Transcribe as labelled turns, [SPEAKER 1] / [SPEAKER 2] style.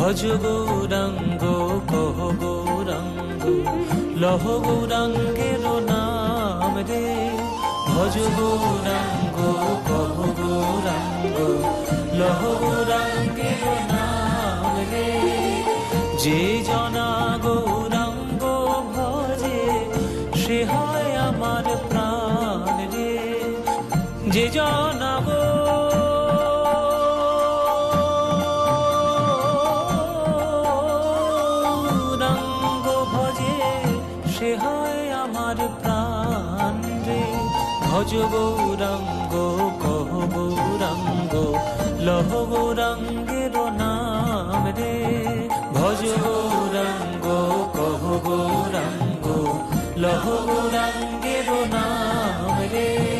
[SPEAKER 1] ভজ গৌরাঙ্গ কহ গৌরাঙ্গ লহ গৌরাঙ্গের নাম রে। ভজ গৌরাঙ্গ কহ গৌরাঙ্গ লহ গৌরাঙ্গের নাম রে। যে জনা গৌরাঙ্গ ভজে, সে হয় আমার প্রাণ রে। যে জনা গৌরাঙ্গ সে হয় আমার প্রাণ রে। ভজ গৌরঙ্গ, কহ গৌরঙ্গ, লহ গৌরঙ্গের নাম রে। ভজ গৌরঙ্গ, কহ গৌরঙ্গ, লহ গৌরঙ্গের নাম রে।